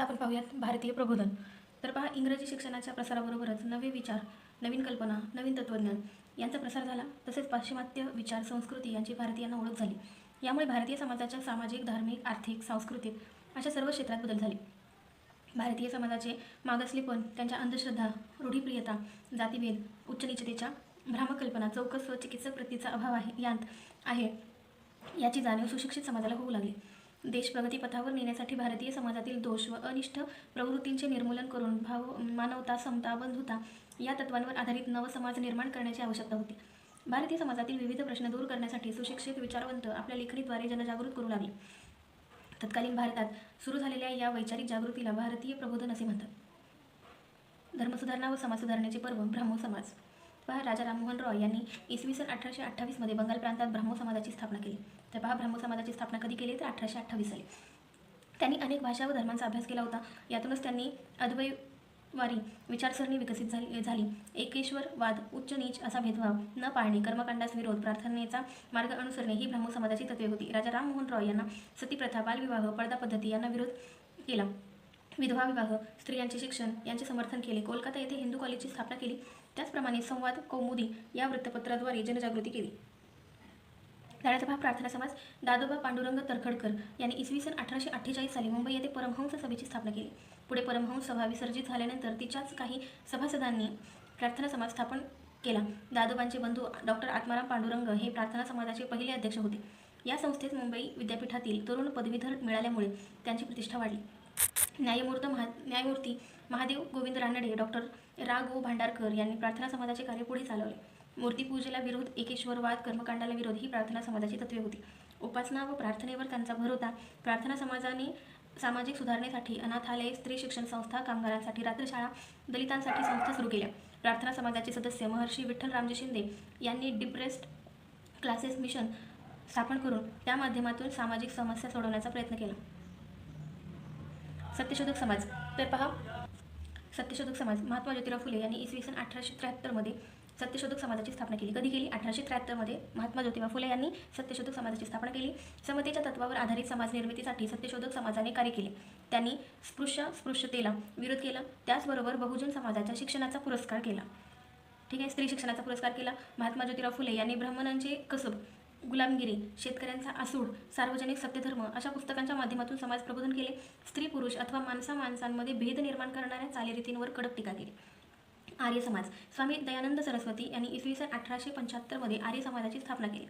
आता आपण पाहूयात भारतीय प्रबोधन. तर पहा इंग्रजी शिक्षणाच्या प्रसाराबरोबरच नवे विचार नवीन कल्पना नवीन तत्त्वज्ञान यांचा प्रसार झाला. तसेच पाश्चिमात्य विचार संस्कृती यांची भारतीयांना ओळख झाली. यामुळे भारतीय समाजाच्या सामाजिक धार्मिक आर्थिक सांस्कृतिक अशा सर्व क्षेत्रात बदल झाले. भारतीय समाजाचे मागासलेपण त्यांच्या अंधश्रद्धा रूढीप्रियता जातीभेद उच्चनीचतेच्या भ्रामकल्पना चौकस व चिकित्सक वृत्तीचा अभाव आहे यांत आहे. याची जाणीव सुशिक्षित समाजाला होऊ लागली. देश प्रगतीपथावर नेण्यासाठी भारतीय समाजातील दोष व अनिष्ट प्रवृत्तींचे निर्मूलन करून भाव मानवता समता बंधुता या तत्वांवर आधारित नवसमाज निर्माण करण्याची आवश्यकता होती. भारतीय समाजातील विविध प्रश्न दूर करण्यासाठी सुशिक्षित विचारवंत आपल्या लेखणीद्वारे जनजागृत करू लागले. तत्कालीन भारतात सुरू झालेल्या या वैचारिक जागृतीला भारतीय प्रबोधन असे म्हणतात. धर्मसुधारणा व समाजसुधारणेचे पर्व ब्राह्मो समाज. पहा राजा राममोहन रॉय यांनी इसवी सन अठराशे अठ्ठावीसमध्ये बंगाल प्रांतात ब्राह्मो समाजाची स्थापना केली. तर पहा ब्राह्मो समाजाची स्थापना कधी केली? तर अठराशे अठ्ठावीस साली. त्यांनी अनेक भाषा व धर्मांचा अभ्यास केला होता. यातूनच त्यांनी अद्वैवारी विचारसरणी विकसित झाली झाली. एकेश्वर वाद उच्च नीच असा भेदभाव न पाळणे कर्मकांडास विरोध प्रार्थनेचा मार्ग अनुसरणे ही ब्राह्मो समाजाची तत्वे होती. राजा राममोहन रॉय यांना सतीप्रथा बालविवाह पडदा पद्धती यांना विरोध केला. विधवा विवाह स्त्रियांचे शिक्षण यांचे समर्थन केले. कोलकाता येथे हिंदू कॉलेजची स्थापना केली. त्याचप्रमाणे संवाद कौमुदी या वृत्तपत्राद्वारे जनजागृती केली. त्यानंतर प्रार्थना समाज दादोबा पांडुरंग तरखडकर यांनी इसवी सन अठराशे अठ्ठेचाळीस साली मुंबई येथे परमहंस सभेची स्थापना केली. पुढे परमहंस सभा विसर्जित झाल्यानंतर तिच्याच काही सभासदांनी प्रार्थना समाज स्थापन केला. दादोबांचे बंधू डॉक्टर आत्माराम पांडुरंग हे प्रार्थना समाजाचे पहिले अध्यक्ष होते. या संस्थेत मुंबई विद्यापीठातील तरुण पदवीधर मिळाल्यामुळे त्यांची प्रतिष्ठा वाढली. न्यायमूर्त महा न्यायमूर्ती महादेव गोविंद रानडे डॉक्टर रा गो भांडारकर यांनी प्रार्थना समाजाचे कार्य पुढे चालवले. मूर्तीपूजेला विरोध एकेश्वरवाद कर्मकांडाला विरोध ही प्रार्थना समाजाची तत्वे होती. उपासना व प्रार्थनेवर त्यांचा भर होता. प्रार्थना समाजाने सामाजिक सुधारणेसाठी अनाथालय स्त्री शिक्षण संस्था कामगारांसाठी रात्रशाळा दलितांसाठी संस्था सुरू केल्या. प्रार्थना समाजाचे सदस्य महर्षी विठ्ठल रामजी शिंदे यांनी डिप्रेस्ड क्लासेस मिशन स्थापन करून त्या माध्यमातून सामाजिक समस्या सोडवण्याचा प्रयत्न केला. सत्यशोधक समाज. तर पहा सत्यशोधक समाज महात्मा ज्योतिराव फुले यांनी इसवी सन अठराशे त्र्याहत्तरमध्ये सत्यशोधक समाजाची स्थापना केली. कधी केली? अठराशे त्र्याहत्तरमध्ये महात्मा ज्योतिबा फुले यांनी सत्यशोधक समाजाची स्थापना केली. समतेच्या तत्वावर आधारित समाज निर्मितीसाठी सत्यशोधक समाजाने कार्य केले. त्यांनी स्पृश्य स्पृश्यतेला विरोध केला. त्याचबरोबर बहुजन समाजाच्या शिक्षणाचा पुरस्कार केला. ठीक आहे? स्त्री शिक्षणाचा पुरस्कार केला. महात्मा ज्योतिराव फुले यांनी ब्राह्मणांचे कसब गुलामगिरी शेतकऱ्यांचा आसूड सार्वजनिक सत्यधर्म अशा पुस्तकांच्या माध्यमातून समाज प्रबोधन केले. स्त्री पुरुष अथवा माणसा माणसांमध्ये भेद निर्माण करणाऱ्या चालीरीतींवर कडक टीका केली. आर्य समाज स्वामी दयानंद सरस्वती यांनी इसवी सन अठराशे पंच्याहत्तरमध्ये आर्य समाजाची स्थापना केली.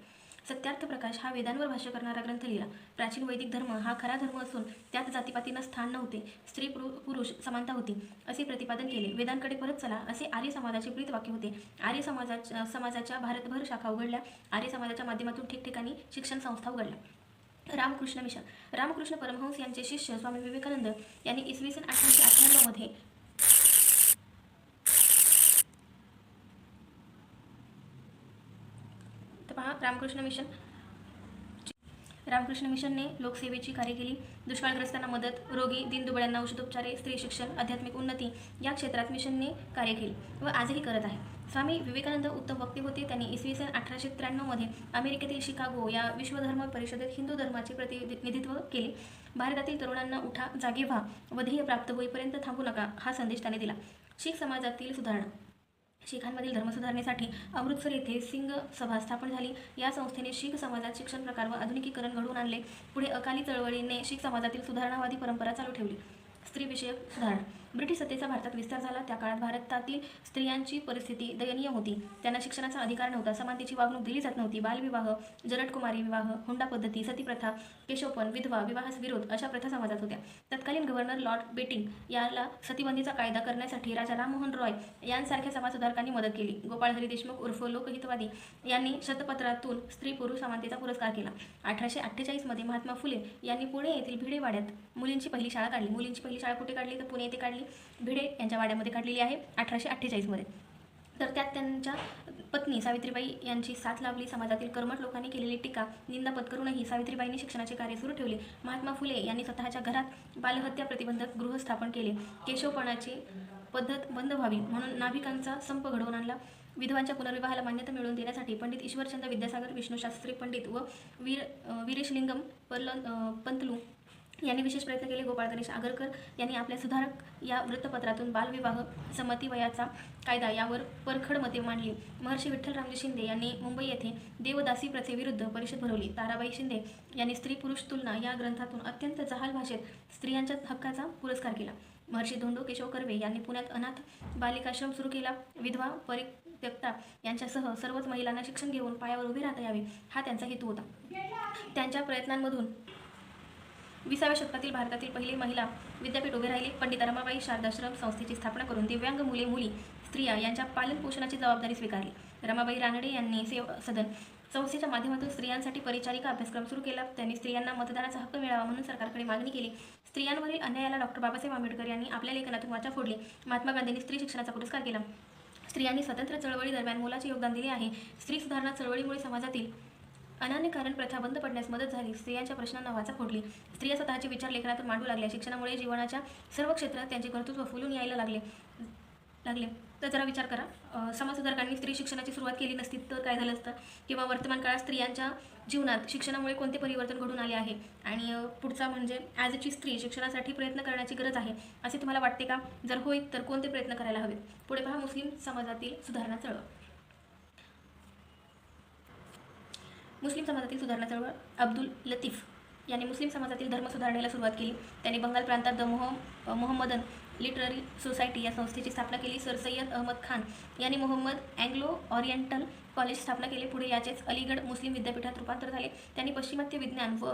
सत्यार्थ प्रकाश हा वेदांवर भाष्य करणारा ग्रंथ लिहिला. प्राचीन वैदिक धर्म हा खरा धर्म असून त्यात जातीपातींना स्थान नव्हते. स्त्री पुरु पुरुष समानता होती. असे प्रतिपादन केले. वेदांकडे परत चला. असे आर्य समाजाचे प्रीत वाक्य होते. आर्य समाजाच्या समाजाच्या भारतभर शाखा उघडल्या. आर्य समाजाच्या माध्यमातून ठिकठिकाणी शिक्षण संस्था उघडल्या. रामकृष्ण मिशन. रामकृष्ण परमहंस यांचे शिष्य स्वामी विवेकानंद यांनी इसवी सन अठराशे अठ्ठ्याण्णवमध्ये पहा रामकृष्ण मिशन. रामकृष्ण मिशनने लोकसेवेची कार्य केली. दुष्काळग्रस्तांना मदत रोगी दिनदुबळ्यांना औषधोपचारे स्त्री शिक्षण आध्यात्मिक उन्नती या क्षेत्रात मिशनने कार्य केले व आजही करत आहे. स्वामी विवेकानंद उत्तम वक्ते होते. त्यांनी इसवी सन अठराशे त्र्याण्णवमध्ये अमेरिकेतील शिकागो या विश्वधर्म परिषदेत हिंदू धर्माचे प्रतिनिधित्व केले. भारतातील तरुणांना उठा जागे व्हा व ध्येय प्राप्त होईपर्यंत थांबू नका हा संदेश त्याने दिला. शीख समाजातील सुधारणा शिखांमधील धर्मसुधारणेसाठी अमृतसर येथे सिंग सभा स्थापन झाली. या संस्थेने शीख समाजात शिक्षण प्रकार व आधुनिकीकरण घडवून आणले. पुढे अकाली चळवळीने शीख समाजातील सुधारणावादी परंपरा चालू ठेवली. स्त्रीविषयक सुधारणा. ब्रिटिश सत्तेचा भारतात विस्तार झाला. त्या काळात भारतातील स्त्रियांची परिस्थिती दयनीय होती. त्यांना शिक्षणाचा अधिकार नव्हता. समानतेची वागणूक दिली जात नव्हती. बालविवाह जरटकुमारी विवाह हुंडा पद्धती सतीप्रथा केशवपण विधवा विवाहास विरोध अशा प्रथा समाजात होत्या. तत्कालीन गव्हर्नर लॉर्ड बेटिंग याला सतीबंदीचा कायदा करण्यासाठी राजा राममोहन रॉय यांसारख्या समाजसुधारकांनी मदत केली. गोपाळहरी देशमुख उर्फ लोकहितवादी यांनी शतपत्रातून स्त्री पुरुष समानतेचा पुरस्कार केला. अठराशे अठ्ठेचाळीसमध्ये महात्मा फुले यांनी पुणे येथील भिडे वाड्यात मुलींची पहिली शाळा काढली. मुलींची पहिली शाळा कुठे काढली? तर पुणे येथे काढली. भिडे यांच्या वाड्यामध्ये काढलेली आहे अठराशे अठ्ठेचाळीसमध्ये तर त्यात त्यांच्या पत्नी सावित्रीबाई यांची साथ लावली समाजातील कर्मठ लोकांनी केलेली टीका निंदा पत्करूनही सावित्रीबाईंनी शिक्षणाचे कार्य सुरू ठेवले. महात्मा फुले यांनी स्वतःच्या घरात बालहत्या प्रतिबंधक गृह स्थापन केले. केशवपणाची पद्धत बंद व्हावी म्हणून नाभिकांचा संप घडवून आणला. विधवांच्या पुनर्विवाहाला मान्यता मिळवून देण्यासाठी पंडित ईश्वरचंद्र विद्यासागर विष्णूशास्त्री पंडित व वीर वीरेशलिंगम पर्ल पंतलू यांनी विशेष प्रयत्न केले. गोपाळ गणेश आगरकर यांनी आपल्या सुधारक या वृत्तपत्रातून बालविवाह संमती वयाचा कायदा यावर परखड मते मांडली. महर्षी विठ्ठल रामजी शिंदे यांनी मुंबई येथे देवदासी प्रथेविरुद्ध परिषद भरवली. ताराबाई शिंदे यांनी स्त्री पुरुष तुलना या ग्रंथातून अत्यंत जहाल भाषेत स्त्रियांच्या हक्काचा पुरस्कार केला. महर्षी धोंडो केशव कर्वे यांनी पुण्यात अनाथ बालिकाश्रम सुरू केला. विधवा परित्यक्ता यांच्यासह सर्वच महिलांना शिक्षण घेऊन पायावर उभे राहता यावे हा त्यांचा हेतू होता. त्यांच्या प्रयत्नांमधून विसाव्या शतकातील भारतातील पहिली महिला विद्यापीठ उभे राहिले. पंडित रमाबाई शारदाश्रम संस्थेची स्थापना करून दिव्यांग मुले मुली स्त्रिया यांच्या पालन पोषणाची जबाबदारी स्वीकारली. रमाबाई रानडे यांनी सेव सदन संस्थेच्या माध्यमातून स्त्रियांसाठी परिचारिका अभ्यासक्रम सुरू केला. त्यांनी स्त्रियांना मतदानाचा हक्क मिळावा म्हणून सरकारकडे मागणी केली. स्त्रियांवरील अन्यायाला डॉक्टर बाबासाहेब आंबेडकर यांनी आपल्या लेखनातून वाचा फोडली. महात्मा गांधींनी स्त्री शिक्षणाचा पुरस्कार केला. स्त्रियांनी स्वतंत्र चळवळी दरम्यान मोलाचे योगदान दिले आहे. स्त्री सुधारणा चळवळीमुळे समाजातील अनान्यकारण प्रथा बंद पडण्यास मदत झाली. स्त्रियांच्या प्रश्नांना वाचा फोडली. स्त्रिया स्वतःचे विचार लेखनातून मांडू लागल्या. शिक्षणामुळे जीवनाच्या सर्व क्षेत्रात त्यांचे कर्तृत्व फुलून यायला लागले. लागले. तर जरा विचार करा. समाजसुधारकांनी स्त्री शिक्षणाची सुरुवात केली नसती तर काय झालं असतं? किंवा वर्तमान काळात स्त्रियांच्या जीवनात शिक्षणामुळे कोणते परिवर्तन घडून आले आहे? आणि पुढचा म्हणजे ॲज अची स्त्री शिक्षणासाठी प्रयत्न करण्याची गरज आहे असे तुम्हाला वाटते का? जर होईत तर कोणते प्रयत्न करायला हवेत? पुढे पहा मुस्लिम समाजातील सुधारणा चळवळ. मुस्लिम समाजातील सुधारणा चळवळ अब्दुल लतीफ यांनी मुस्लिम समाजातील धर्म सुधारणेला सुरुवात केली. त्यांनी बंगाल प्रांतात द मोह मोहम्मदन लिटररी सोसायटी या संस्थेची स्थापना केली. सर सय्यद अहमद खान यांनी मोहम्मद अँग्लो ऑरिएंटल कॉलेज स्थापना केले. पुढे याचेच अलीगड मुस्लिम विद्यापीठात रूपांतर झाले. त्यांनी पाश्चिमात्य विज्ञान व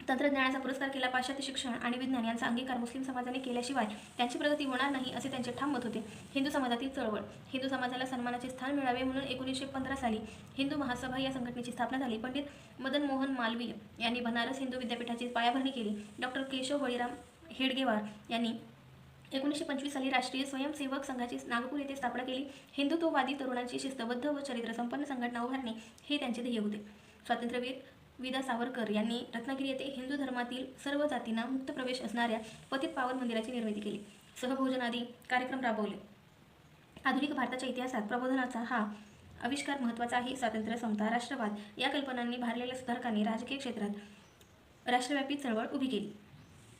तंत्रज्ञानाचा पुरस्कार केला पाश्चात्य शिक्षण आणि विज्ञान यांचा अंगीकार मुस्लिम समाजाने केल्याशिवाय त्यांची प्रगती होणार नाही असे त्यांचे ठाम मत होते. हिंदू समाजातील चळवळ. हिंदू समाजाला सन्मानाचे स्थान मिळावे म्हणून एकोणीसशे पंधरा साली हिंदू महासभा या संघटनेची स्थापना झाली. पंडित मदन मोहन मालवीय यांनी बनारस हिंदू विद्यापीठाची पायाभरणी केली. डॉक्टर केशव बळीराम हेडगेवार यांनी एकोणीसशे पंचवीस साली राष्ट्रीय स्वयंसेवक संघाची नागपूर येथे स्थापना केली. हिंदुत्ववादी तरुणांची शिस्तबद्ध व चरित्र संपन्न संघटना उभारणे हे त्यांचे ध्येय होते. स्वातंत्र्यवीर विदा सावरकर यांनी रत्नागिरी येथे हिंदू धर्मातील सर्व जातींना मुक्त प्रवेश असणाऱ्या पतित पावन मंदिराची निर्मिती केली. सहभोजन आदी कार्यक्रम राबवले. आधुनिक भारताच्या इतिहासात प्रबोधनाचा हा आविष्कार महत्त्वाचा आहे स्वातंत्र्य समता राष्ट्रवाद या कल्पनांनी भारलेल्या सुधारकांनी राजकीय क्षेत्रात राष्ट्रव्यापी चळवळ उभी केली.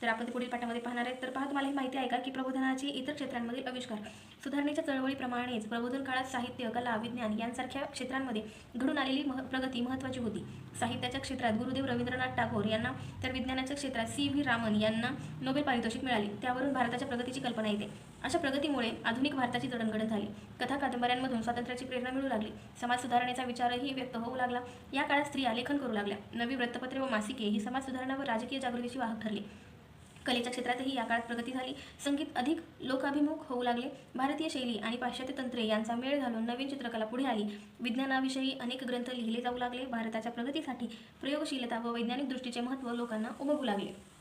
तर आपण ते पुढील पाठामध्ये पाहणार आहेत. तर पहा तुम्हाला हे माहिती आहे का की प्रबोधनाचे इतर क्षेत्रांमधील आविष्कार सुधारणेच्या चळवळीप्रमाणेच प्रबोधन काळात साहित्य कला विज्ञान यांसारख्या क्षेत्रांमध्ये घडून आलेली मह प्रगती महत्त्वाची होती. साहित्याच्या क्षेत्रात गुरुदेव रवींद्रनाथ टागोर यांना तर विज्ञानाच्या क्षेत्रात सी व्ही रामन यांना नोबेल पारितोषिक मिळाले. त्यावरून भारताच्या प्रगतीची कल्पना येते. अशा प्रगतीमुळे आधुनिक भारताची जडणघडण झाली. कथा कादंबऱ्यांमधून स्वातंत्र्याची प्रेरणा मिळू लागली. समाज सुधारणेचा विचारही व्यक्त होऊ लागला. या काळात स्त्रिया लेखन करू लागल्या. नवी वृत्तपत्रे व मासिके ही समाज सुधारणा व राजकीय जागृतीची वाहक ठरली. कलेच्या क्षेत्रातही या काळात प्रगती झाली. संगीत अधिक लोकाभिमुख होऊ लागले. भारतीय शैली आणि पाश्चात्य तंत्रे यांचा मेळ घालून नवीन चित्रकला पुढे आली. विज्ञानाविषयी अनेक ग्रंथ लिहिले जाऊ लागले. भारताच्या प्रगतीसाठी प्रयोगशीलता व वैज्ञानिक दृष्टीचे महत्त्व लोकांना उमगू लागले.